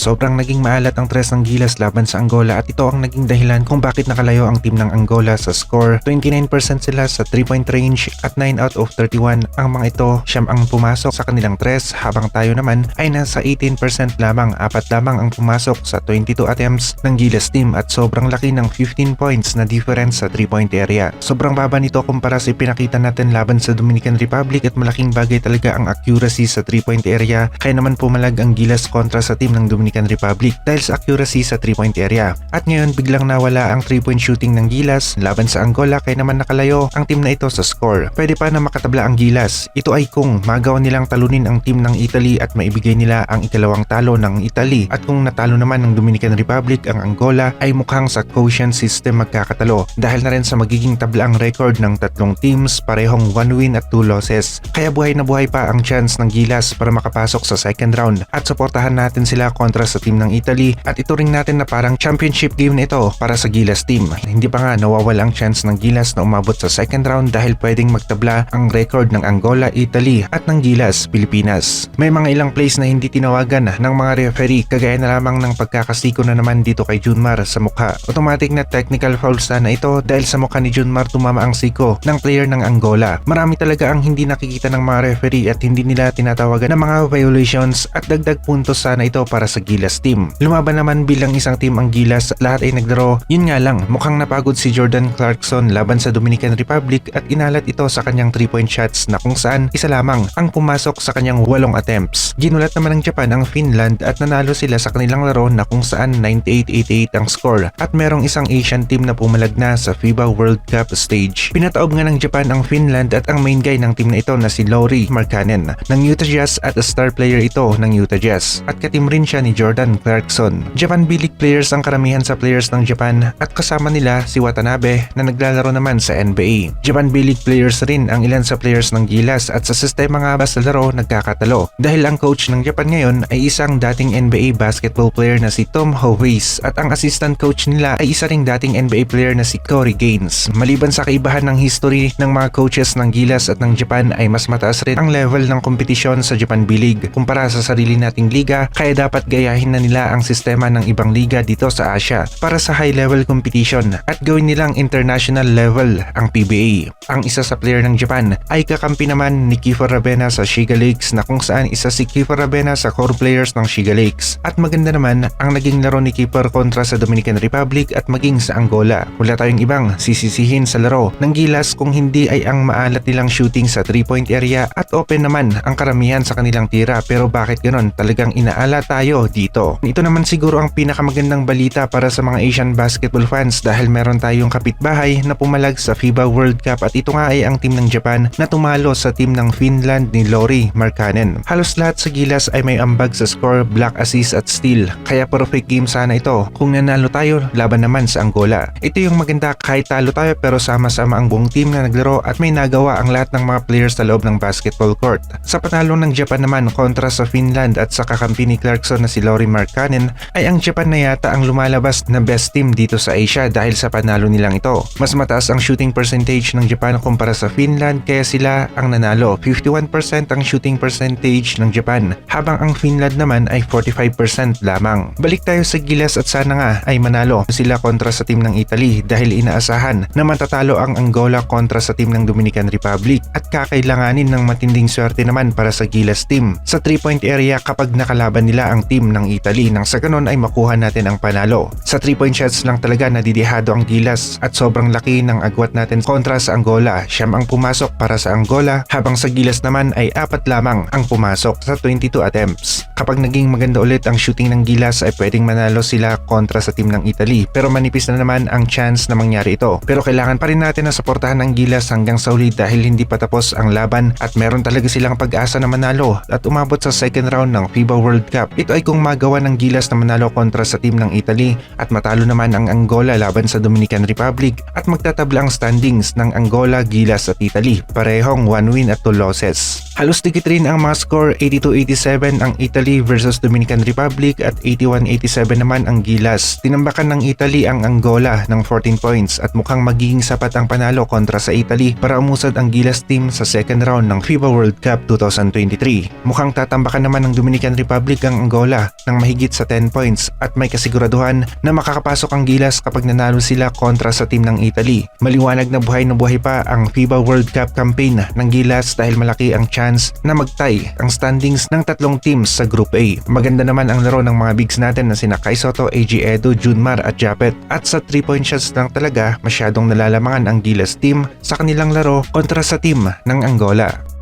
Sobrang naging maalat ang tres ng Gilas laban sa Angola at ito ang naging dahilan kung bakit nakalayo ang team ng Angola sa score. 29% sila sa 3-point range at 9 out of 31 ang mga ito siyam ang pumasok sa kanilang tres habang tayo naman ay nasa 18% lamang apat lamang ang pumasok sa 22 attempts ng Gilas team at sobrang laki ng 15 points na difference sa 3-point area. Sobrang baba nito kumpara sa pinakita natin laban sa Dominican Republic at malaking bagay talaga ang accuracy sa 3-point area kaya naman pumalag ang Gilas kontra sa team ng Dominican Republic dahil sa accuracy sa 3-point area. At ngayon biglang nawala ang 3-point shooting ng Gilas laban sa Angola kaya naman nakalayo ang team na ito sa score. Pwede pa na makatabla ang Gilas. Ito ay kung magawa nilang talunin ang team ng Italy at maibigay nila ang ikalawang talo ng Italy at kung natalo naman ng Dominican Republic ang Angola ay mukhang sa quotient system magkakatalo dahil na rin sa magiging tabla ang record ng tatlong teams parehong 1 win at 2 losses. Kaya buhay na buhay pa ang chance ng Gilas para makapasok sa second round at suportahan natin sila kontra sa team ng Italy at ito rin natin na parang championship game na ito para sa Gilas team. Hindi pa nga nawawala ang chance ng Gilas na umabot sa second round dahil pwedeng magtabla ang record ng Angola, Italy at ng Gilas, Pilipinas. May mga ilang plays na hindi tinawagan ng mga referee kagaya na lamang ng pagkakasiko na naman dito kay Junmar sa mukha. Automatic na technical foul sana ito dahil sa mukha ni Junmar tumama ang siko ng player ng Angola. Marami talaga ang hindi nakikita ng mga referee at hindi nila tinatawagan ng mga violations at dagdag puntos sana ito para sa Gilas team. Lumaban naman bilang isang team ang Gilas at lahat ay nagdaro. Yun nga lang, mukhang napagod si Jordan Clarkson laban sa Dominican Republic at inalat ito sa kanyang 3-point shots na kung saan isa lamang ang pumasok sa kanyang walong attempts. Ginulat naman ng Japan ang Finland at nanalo sila sa kanilang laro na kung saan 98-88 ang score at merong isang Asian team na pumalag na sa FIBA World Cup stage. Pinataob nga ng Japan ang Finland at ang main guy ng team na ito na si Lauri Markkanen ng Utah Jazz at a star player ito ng Utah Jazz at katim rin siya ni Jordan Clarkson. Japan B-League players ang karamihan sa players ng Japan at kasama nila si Watanabe na naglalaro naman sa NBA. Japan B-League players rin ang ilan sa players ng Gilas at sa sistema nga ba sa laro nagkakatalo dahil ang coach ng Japan ngayon ay isang dating NBA basketball player na si Tom Hovis at ang assistant coach nila ay isa ring dating NBA player na si Corey Gaines. Maliban sa kaibahan ng history ng mga coaches ng Gilas at ng Japan ay mas mataas rin ang level ng kompetisyon sa Japan B-League kumpara sa sarili nating liga kaya dapat gayahin na nila ang sistema ng ibang liga dito sa Asia para sa high level competition at gawin nilang international level ang PBA. Ang isa sa player ng Japan ay kakampi naman ni Kiefer Rabena sa Shiga Lakes na kung saan isa si Kiefer Rabena sa core players ng Shiga Lakes. At maganda naman ang naging laro ni Kiefer kontra sa Dominican Republic at maging sa Angola. Wala tayong ibang sisisihin sa laro ng Gilas kung hindi ay ang maalat nilang shooting sa 3-point area at open naman ang karamihan sa kanilang tira pero bakit ganon talagang inaala tayo dito. Ito naman siguro ang pinakamagandang balita para sa mga Asian basketball fans dahil meron tayong kapitbahay na pumalag sa FIBA World Cup at ito nga ay ang team ng Japan na tumalo sa team ng Finland ni Lori Markkanen. Halos lahat sa gilas ay may ambag sa score, block assist at steal kaya perfect game sana ito kung nanalo tayo laban naman sa Angola. Ito yung maganda kahit talo tayo pero sama-sama ang buong team na naglaro at may nagawa ang lahat ng mga players sa loob ng basketball court. Sa panalo ng Japan naman kontra sa Finland at sa kakampi ni Clarkson na si Lori Markkanen ay ang Japan na yata ang lumalabas na best team dito sa Asia dahil sa panalo nilang ito. Mas mataas ang shooting percentage ng Japan kumpara sa Finland kaya sila ang nanalo. 51% ang shooting percentage ng Japan habang ang Finland naman ay 45% lamang. Balik tayo sa Gilas at sana nga ay manalo sila kontra sa team ng Italy dahil inaasahan na matatalo ang Angola kontra sa team ng Dominican Republic at kakailanganin ng matinding swerte naman para sa Gilas team sa 3-point area kapag nakalaban nila ang team ng Italy nang sa ganon ay makuha natin ang panalo. Sa 3-point shots lang talaga nadidihado ang Gilas at sobrang laki ng agwat natin kontra sa Angola. Siyam ang pumasok para sa Angola habang sa Gilas naman ay apat lamang ang pumasok sa 22 attempts. Kapag naging maganda ulit ang shooting ng Gilas ay pwedeng manalo sila kontra sa team ng Italy pero manipis na naman ang chance na mangyari ito. Pero kailangan pa rin natin na suportahan ng Gilas hanggang sa uli dahil hindi pa tapos ang laban at meron talaga silang pag-asa na manalo at umabot sa second round ng FIBA World Cup. Ito ay kung magawa ng Gilas na manalo kontra sa team ng Italy at matalo naman ang Angola laban sa Dominican Republic at magtatabla ang standings ng Angola, Gilas at Italy. Parehong 1 win at 2 losses. Halos dikit rin ang mga score 82-87 ang Italy versus Dominican Republic at 81-87 naman ang Gilas. Tinambakan ng Italy ang Angola ng 14 points at mukhang magiging sapat ang panalo kontra sa Italy para umusad ang Gilas team sa second round ng FIBA World Cup 2023. Mukhang tatambakan naman ng Dominican Republic ang Angola ng mahigit sa 10 points at may kasiguraduhan na makakapasok ang Gilas kapag nanalo sila kontra sa team ng Italy. Maliwanag na buhay na buhay pa ang FIBA World Cup campaign ng Gilas dahil malaki ang chance na magtay ang standings ng tatlong teams sa Group A. Maganda naman ang laro ng mga bigs natin na sina Kai Soto, AG Edo, Junmar at Japet. At sa 3 point shots lang talaga masyadong nalalamangan ang Gilas team sa kanilang laro kontra sa team ng Angola.